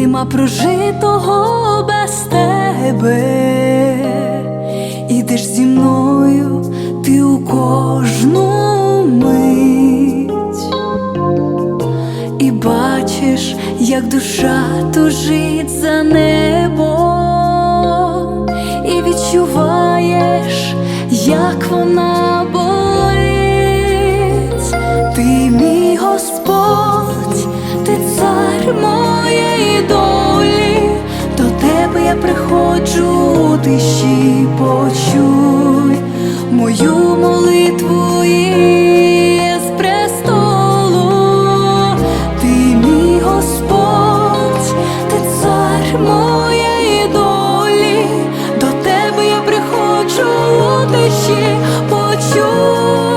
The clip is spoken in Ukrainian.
нема прожитого без тебе. Ідеш зі мною, ти у кожну мить і бачиш, як душа тужить за небом, і відчуваєш, як вона болить. Ти мій Господь, ти цар моєї я приходжу у тиші, почуй мою молитву і ти мій Господь, ти цар моєї долі, до тебе я приходжу у почуй.